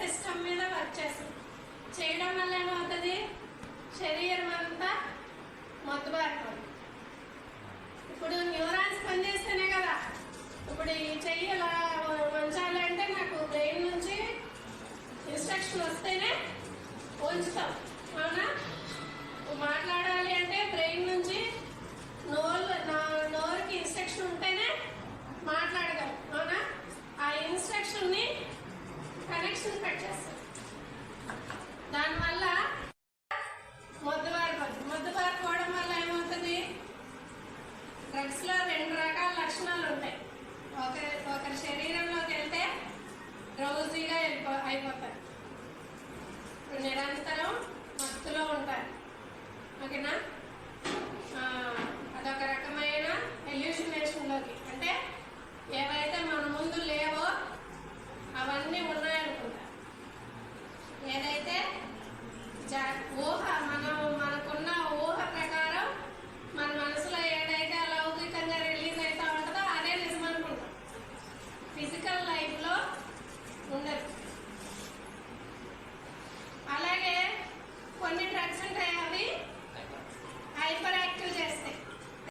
System మీద work చేస్తుంది చేయడం వల్ల ఏమవుతుంది? శరీరం అంతా మొత్తబారిపోతుంది. ఇప్పుడు న్యూరాన్స్ పనిచేస్తేనే కదా. ఇప్పుడు ఈ చెయ్యి ఇలా కట్ చేస్తాం దానివల్ల మద్దు పారిపోవడం వల్ల ఏమవుతుంది? డ్రగ్స్లో రెండు రకాల లక్షణాలు ఉంటాయి. ఒకరి ఒకరి శరీరంలోకి వెళ్తే రోజీగా అయిపోతారు. ఇప్పుడు నిరంతరం 加国汉。